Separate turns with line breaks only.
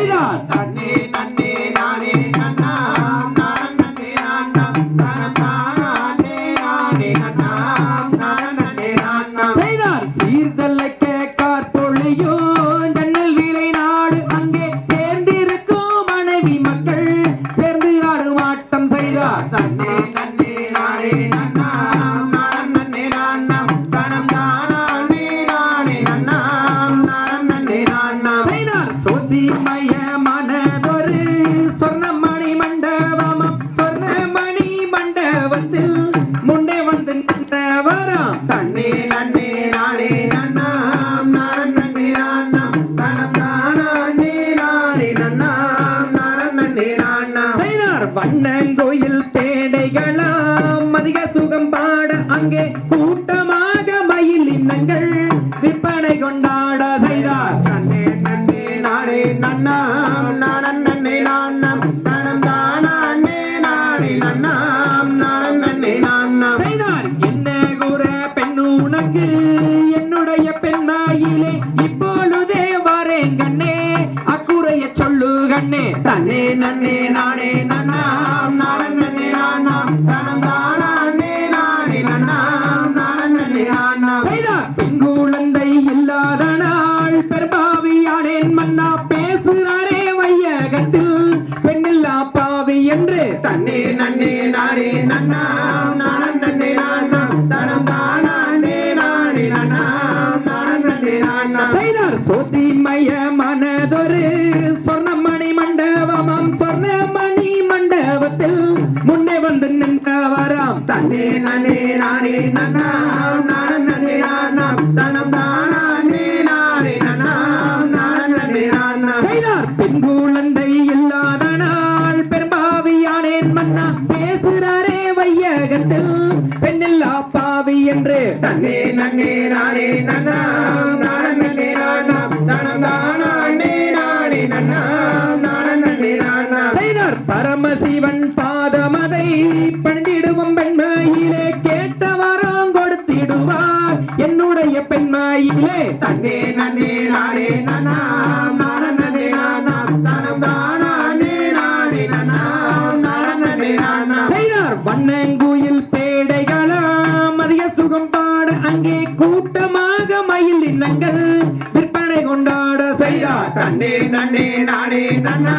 கைதான்.
நன்னே நன்னே நானே நன்னா நான் நன்னே
நான் நன்னா நானே நானே நன்னா
நான் நன்னே நான் செய்தான் சீர்தலைக்க கார்பொழியோ ஜன்னல் விலை நாடு அங்கே சேர்ந்திருக்கும் மனைவி மக்கள் சேர்ந்து
ஆடும் ஆட்டம் செய்தார். தன்னே அதிக சுகம் பாட அங்கே கூட்டமாக மயில் இன்னங்கள். விற்பனை கொண்டாட செய்தார்.
நன்னே நன்னே நானே நன்னாம் நானம் நன்னே நான்னாம். தனம் தானானே நானே நன்னாம் நானம் நன்னே நான்னாம்.
செய்தார். என்ன கூற பெண்ணுனக்கு என்னுடைய பெண்ணாயிலே இப்பொழுதே வரேன் கண்ணே. அக்குறைய சொல்லு கண்ணே.
தன்னே நன்னே நானே நன்னாம் நன்னே நானாம்
செய்தார் பெண் குழந்தை இல்லாத நாள். பெரும்பாவியானேன் மன்னா. பேசுறாரே வையகத்தில். பெண்ணில்லா பாவி என்று.
தன்னே நன்னே நானே நன்னாம் நானம் நன்னே நானாம் தனம் தானானே நானே நன்னாம் நானம் நன்னே நானாம்
செய்தார். சோதிமய மனதொரு சொர்ணமணி மண்டபமாம். சொர்ணமணி மண்டபத்தில் முன்னே வந்து நின்றவராம்.
தன்னே நன்னே நானே நன்னே.
மன்னா பேசுறாரே வையகத்தில் பெண்ணில்லா பாவி என்று.
தன்னே நன்னே நானே நன்னாம் நானம் நன்னே நானாம் தனம் தானானே நானே நன்னாம் நானம் நன்னே நானாம்
செய்தார் பரமசிவன் பாதமதை பணிந்திடுவோம் பெண்மையிலே கேட்ட வரம் கொடுத்திடுவார். என்னுடைய பெண்மையிலே.
தன்னே நன்னே நானே நானம் நன்னே
அதிக பாட அங்கே கூட்டமாக மயில் இன்னங்கள். விற்பனை கொண்டாட செய்யா
தண்ணே நன்னே நானே நன்னா.